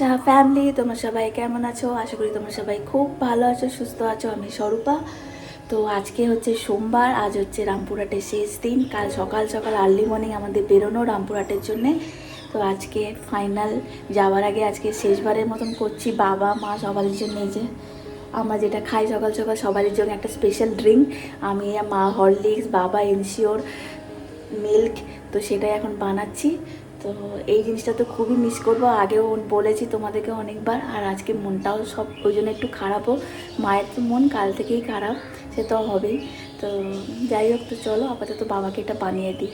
Saha family তোমরা সবাই কেমন আছো? আশা করি তোমরা সবাই খুব ভালো আছো, সুস্থ আছো। আমি স্বরূপা। তো আজকে হচ্ছে সোমবার, আজ হচ্ছে রামপুরহাটের শেষ দিন। কাল সকাল সকাল আর্লি মর্নিং আমাদের বেরোনো রামপুরহাটের জন্যে। তো আজকে ফাইনাল যাওয়ার আগে আজকে শেষবারের মতন করছি। বাবা, মা সবার জন্য যে আমরা যেটা খাই সকাল সকাল সবারই জন্য একটা স্পেশাল ড্রিঙ্ক আমি, মা হরলিক্স বাবা এনশিওর মিল্ক তো সেটাই এখন বানাচ্ছি। তো এই জিনিসটা তো খুবই মিস করব। আগেও বলেছি তোমাদেরকে অনেকবার, আর আজকে মনটাও সব ওই জন্য একটু খারাপও। মায়ের তো মন কাল থেকেই খারাপ, সে তো হবেই। তো যাই হোক, তো চলো আপাতত বাবাকে এটা বানিয়ে দিই।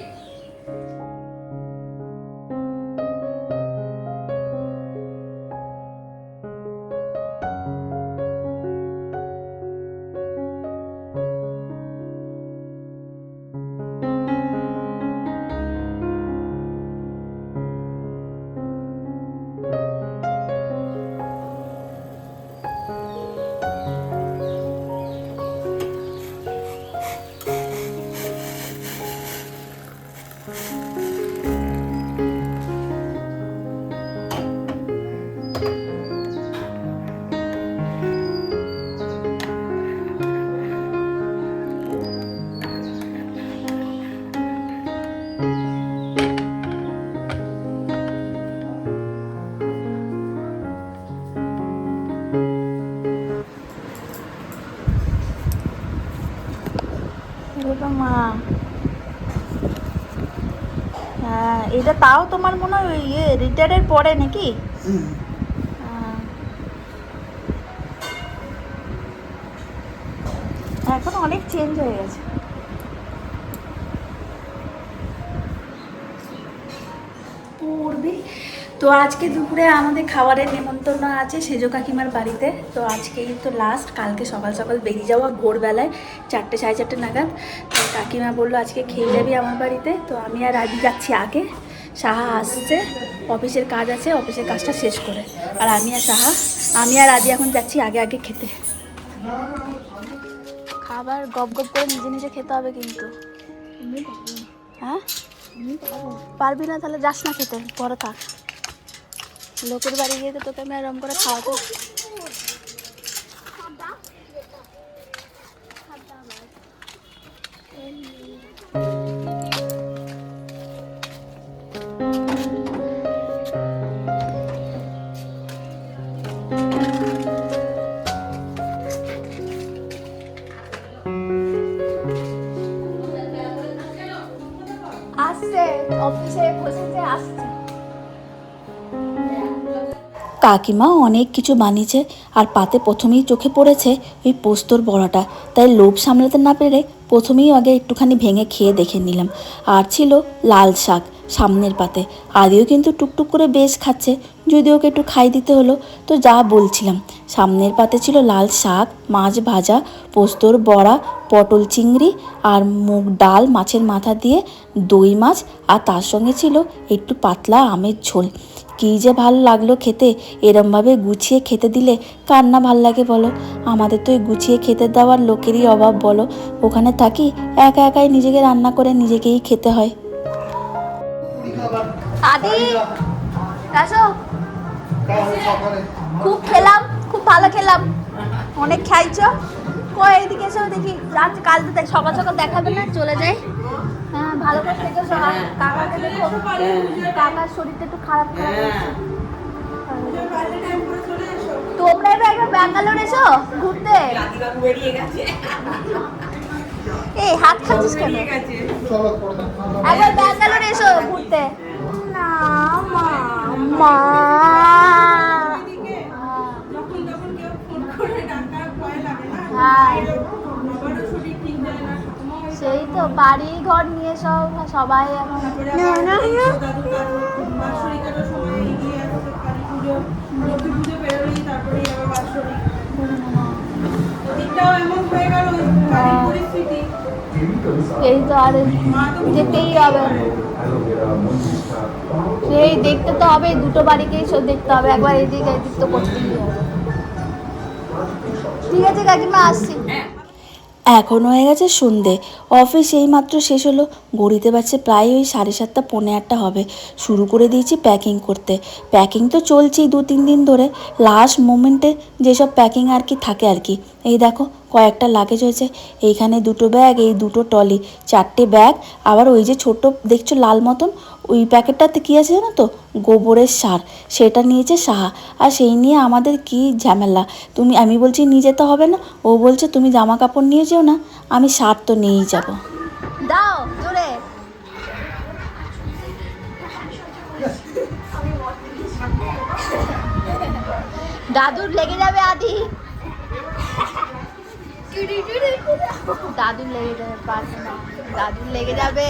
এটা তাও তোমার মনে হয় ওই ইয়ে রিটায়ারের পরে নাকি? হ্যাঁ। এখন অনেক চেঞ্জ হয়ে গেছে। পূর্বী তো আজকে দুপুরে আমাদের খাবারের নেমন্তন্ন আছে সেজো কাকিমার বাড়িতে। তো আজকেই তো লাস্ট কালকে সকাল সকাল বেরিয়ে যাওয়া ভোরবেলায় চারটে সাড়ে চারটে নাগাদ। তো কাকিমা বলল আজকে খেয়ে যাবি আমার বাড়িতে। তো আমি আর আদি যাচ্ছি আগে। সাহা আসছে, অফিসের কাজ আছে, অফিসের কাজটা শেষ করে। আর আমি আর সাহা, আমি আর আদি এখন যাচ্ছি আগে আগে খেতে। খাবার গপ গপ করে নিজে নিজে খেতে হবে কিন্তু। হ্যাঁ? পারবি না তাহলে যাস না খেতে, পরে থাক। লোকের বাড়ি গিয়ে তো তোকে আমি এরম করে খাওয়াতে কাকিমা অনেক কিছু বানিয়েছে আর পাতে প্রথমেই চোখে পড়েছে ওই পোস্তর বড়াটা। তাই লোভ সামলাতে না পেরে প্রথমেই আগে একটুখানি ভেঙে খেয়ে দেখে নিলাম। আর ছিল লাল শাক সামনের পাতে। আদিও কিন্তু টুকটুক করে বেশ খাচ্ছে। যদি ওকে একটু খাই দিতে হলো, তো যা বলছিলাম। সামনের পাতে ছিল লাল শাক, মাছ ভাজা, পোস্তর বড়া, পটল চিংড়ি আর মুগ ডাল মাছের মাথা দিয়ে দই মাছ। আর তার সঙ্গে ছিল একটু পাতলা আমের ঝোল। কী যে ভালো লাগল খেতে, এরমভাবে গুছিয়ে খেতে দিলে কার না ভালো লাগে বলো? আমাদের তো গুছিয়ে খেতে দেওয়ার লোকেরই অভাব বলো। ওখানে থাকি একা একাই নিজেকে রান্না করে নিজেকেই খেতে হয়। খুব খেলাম, খুব ভালো খেলাম। অনেক খাইছো। কই, এদিকে এসো দেখি। রাত কাল সকাল সকাল দেখাবে না, চলে যাই। হ্যাঁ ভালো করে থেকো সবাই কাকাকে দেখো কাকার শরীরটা একটু খারাপ খারাপ তোমরা এবার একবার ব্যাঙ্গালোর এসো ঘুরতে। এই হাত খাচ্ছিস কেন? একবার ব্যাঙ্গালোর এসো ঘুরতে। না মা মা হ্যাঁ সেই তো বাড়ি ঘর নিয়ে সব সবাই এখন এই তো আর যেতেই হবে। সেই দেখতে তো হবে দুটো বাড়িকেই সব দেখতে হবে একবার এদিক এদিক তো করতেই হবে। ঠিক আছে কাকিমা আসছি। এখন হয়ে গেছে সন্ধে। অফিস এই মাত্র শেষ হলো। গড়িতে বাজছে প্রায় ওই সাড়ে সাতটা, পৌনে আটটা হবে। শুরু করে দিয়েছি প্যাকিং করতে। প্যাকিং তো চলছেই দু তিন দিন ধরে। লাস্ট মোমেন্টে যেসব প্যাকিং আর কি থাকে আর কি। এই দেখো কয়েকটা লাগেজ হয়েছে। এইখানে দুটো ব্যাগ এই দুটো টলি চারটে ব্যাগ আবার ওই যে ছোট দেখছ লাল মতন? ওই প্যাকেটটাতে কী আছে জানো তো? গোবরের সার। সেটা নিয়েছে সাহা। আর সেই নিয়ে আমাদের কি ঝামেলা? তুমি, আমি বলছি নিয়ে যেতে হবে না। ও বলছে, তুমি জামা কাপড় নিয়ে যেও না। আমি সার তো নিয়েই যাব। দাও দাদুর লেগে যাবে আদি। দাদুর লেগে যাবে। পারবে না দাদুর লেগে যাবে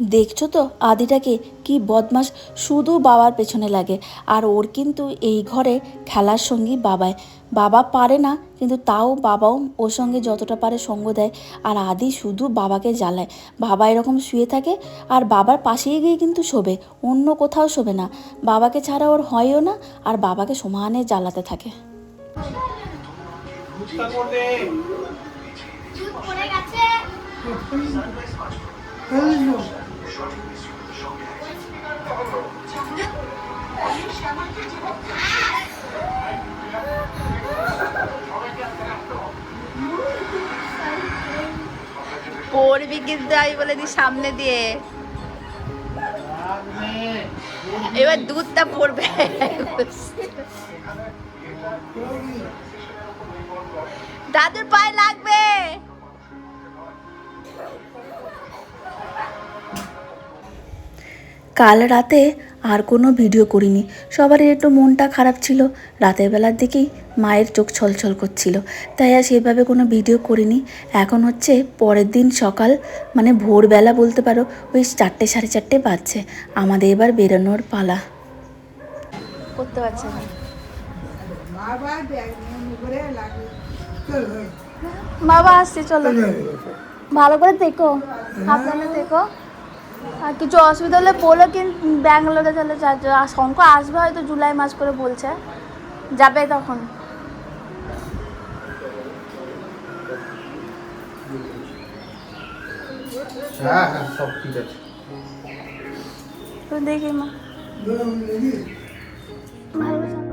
দেখছ তো আদিটাকে কি বদমাস শুধু বাবার পেছনে লাগে। আর ওর কিন্তু এই ঘরে খেলার সঙ্গী বাবায় বাবা পারে না কিন্তু তাও বাবাও ওর সঙ্গে যতটা পারে সঙ্গ দেয়। আর আদি শুধু বাবাকে জ্বালায়। বাবা এরকম শুয়ে থাকে আর বাবার পাশেই গিয়ে কিন্তু শোবে। অন্য কোথাও শোবে না। বাবাকে ছাড়া ওর হয়ও না আর বাবাকে সমানে জ্বালাতে থাকে। পড়বি কিন্তু আমি বলে দিই সামনে দিয়ে। এবার দুধটা পড়বে দাদুর পায়ে লাগবে। কাল রাতে আর কোনো ভিডিও করিনি। সবারই একটু মনটা খারাপ ছিল। রাতের বেলার দিকেই মায়ের চোখ ছলছল করছিল। তাই আর সেভাবে কোনো ভিডিও করিনি। এখন হচ্ছে পরের দিন সকাল মানে ভোরবেলা বলতে পারো, ওই চারটে সাড়ে চারটে বাজছে। আমাদের এবার বেরোনোর পালা। করতে পারছে না। বাবা আসছে, চলো। ভালো করে দেখো। সাবধানে দেখো। আর কিছু অসুবিধা হলে বলো কিন্তু ব্যাঙ্গালোরে তাহলে শঙ্খ আসবে হয়তো জুলাই মাস করে বলছে। যাবে তখন। হ্যাঁ হ্যাঁ সব ঠিক আছে। তো দেখি মা। ভালো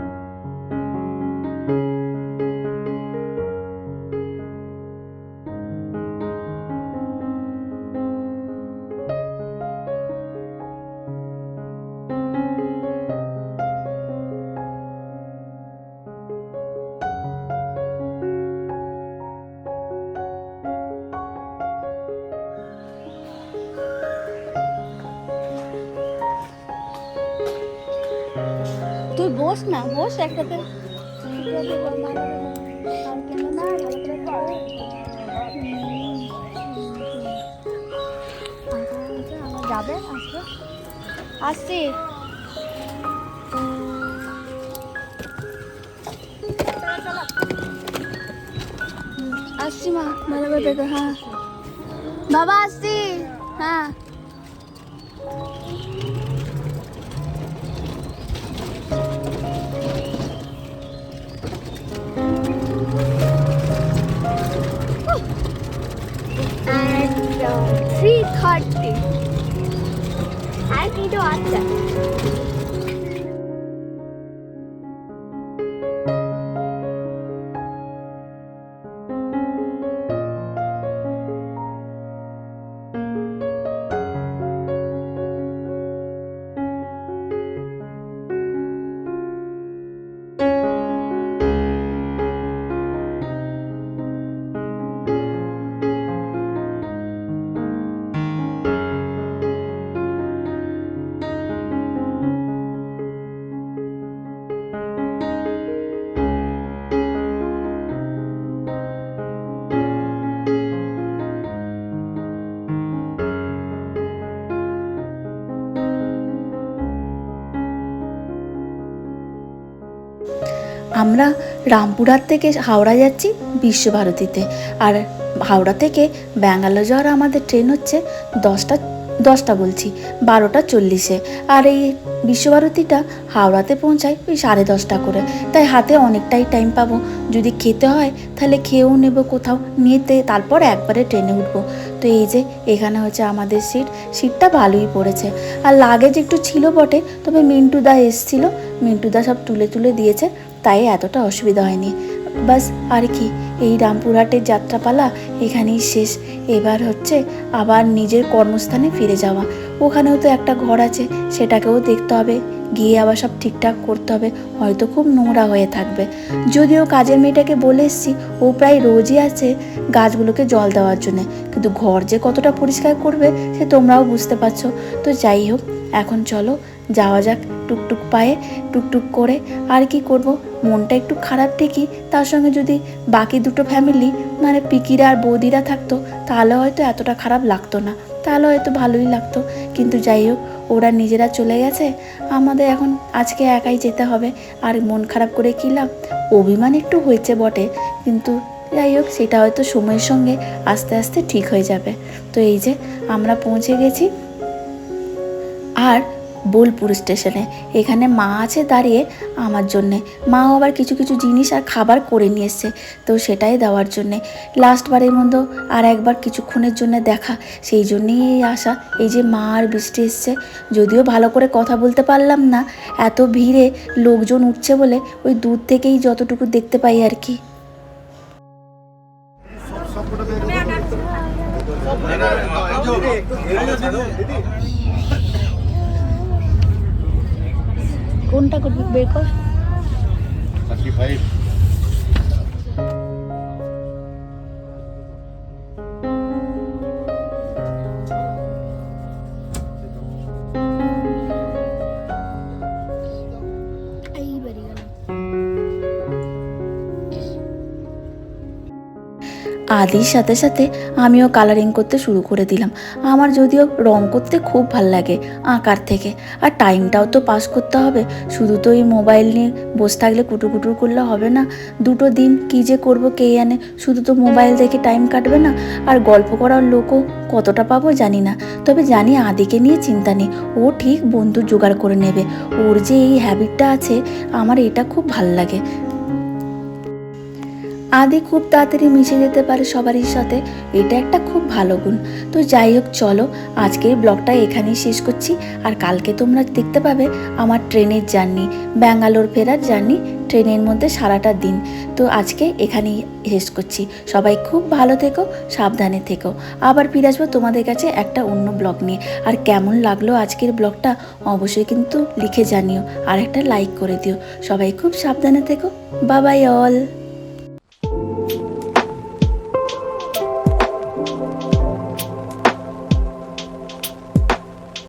তুই বস না বস একটাতে একটাতে বস, ভালো করে বস। আর কেন না, ভালো করে পড়ো। হুম, আচ্ছা, আমার যাবে আসবে আসছি হুম, আসছি মা ভালো করে দেখো হ্যাঁ বাবা আসছি হ্যাঁ and uh, 3.30. I need to answer. আমরা রামপুরহাট থেকে হাওড়া যাচ্ছি বিশ্বভারতীতে। আর হাওড়া থেকে ব্যাঙ্গালোর যাওয়ার আমাদের ট্রেন হচ্ছে দশটা দশটা বলছি, বারোটা চল্লিশে। আর এই বিশ্বভারতীটা হাওড়াতে পৌঁছায় ওই সাড়ে দশটা করে। তাই হাতে অনেকটাই টাইম পাবো। যদি খেতে হয়, তাহলে খেয়েও নেব কোথাও। নিতে তারপর একবারে ট্রেনে উঠবো। তো এই যে, এখানে হচ্ছে আমাদের সিট সিটটা ভালোই পড়েছে। আর লাগেজ একটু ছিল বটে, তবে মিন্টুদা এসছিল। মিন্টুদা সব তুলে তুলে দিয়েছে। তাই এতটা অসুবিধা হয়নি। বাস, আর কি, এই রামপুরহাটের যাত্রাপালা এখানেই শেষ। এবার হচ্ছে আবার নিজের কর্মস্থানে ফিরে যাওয়া। ওখানেও তো একটা ঘর আছে, সেটাকেও দেখতে হবে। গিয়ে আবার সব ঠিকঠাক করতে হবে, হয়তো খুব নোংরা হয়ে থাকবে। যদিও কাজের মেয়েটাকে বলে এসছি, ও প্রায় রোজই আছে গাছগুলোকে জল দেওয়ার জন্য। কিন্তু ঘর যে কতটা পরিষ্কার করবে, সে তোমরাও বুঝতে পারছ। তো যাই হোক, এখন চলো, যাওয়া যাক টুকটুক পায়ে, টুকটুক করে। আর কি করব? মনটা একটু খারাপ ঠিকই তার সঙ্গে যদি বাকি দুটো ফ্যামিলি মানে পিকিরা আর বৌদিরা থাকতো, তাহলে হয়তো এতটা খারাপ লাগতো না। তাহলে হয়তো ভালোই লাগতো। কিন্তু যাই হোক, ওরা নিজেরা চলে গেছে। আমাদের এখন আজকে একাই যেতে হবে। আর মন খারাপ করে কী লাভ? অভিমান একটু হয়েছে বটে। কিন্তু যাই হোক, সেটা হয়তো সময়ের সঙ্গে আস্তে আস্তে ঠিক হয়ে যাবে। তো এই যে, আমরা পৌঁছে গেছি। আর বোলপুর স্টেশনে। এখানে মা আছে দাঁড়িয়ে আমার জন্যে। মাও আবার কিছু কিছু জিনিস আর খাবার করে নিয়ে এসছে, তো সেটাই দেওয়ার জন্যে। লাস্টবারের মধ্যে আর একবার কিছুক্ষণের জন্য দেখা। সেই জন্যেই এই আশা, এই যে মা আর বৃষ্টি এসছে। যদিও ভালো করে কথা বলতে পারলাম না, এত ভিড়ে লোকজন উঠছে বলে ওই দূর থেকেই যতটুকু দেখতে পাই আর কি। कौन टा कुछ बेकोस 35 আদির সাথে সাথে আমিও কালারিং করতে শুরু করে দিলাম। আমার যদিও রং করতে খুব ভালো লাগে আঁকার থেকে। আর টাইমটাও তো পাস করতে হবে। শুধু তো এই মোবাইল নিয়ে বসে থাকলে কুটুর কুটুর করলে হবে না। দুটো দিন কী যে করব কে জানে? শুধু তো মোবাইল দেখে টাইম কাটবে না। আর গল্প করার লোকও কতটা পাবো জানি না। তবে জানি আদিকে নিয়ে চিন্তা নেই। ও ঠিক বন্ধু জোগাড় করে নেবে। ওর যে এই হ্যাবিটটা আছে, আমার এটা খুব ভালো লাগে। আদি খুব তাড়াতাড়ি মিশে যেতে পারে সবারই সাথে, এটা একটা খুব ভালো গুণ। তো যাই হোক, চলো, আজকের ব্লগটা এখানেই শেষ করছি। আর কালকে তোমরা দেখতে পাবে আমার ট্রেনের জার্নি, ব্যাঙ্গালোর ফেরার জার্নি, ট্রেনের মধ্যে সারাটা দিন। তো আজকে এখানেই শেষ করছি। সবাই খুব ভালো থেকো, সাবধানে থেকো। আবার ফিরে আসব তোমাদের কাছে একটা অন্য ব্লগ নিয়ে। আর কেমন লাগল আজকের ব্লগটা অবশ্যই কিন্তু লিখে জানিও। আর একটা লাইক করে দিও। সবাই খুব সাবধানে থেকো। বাবাই অল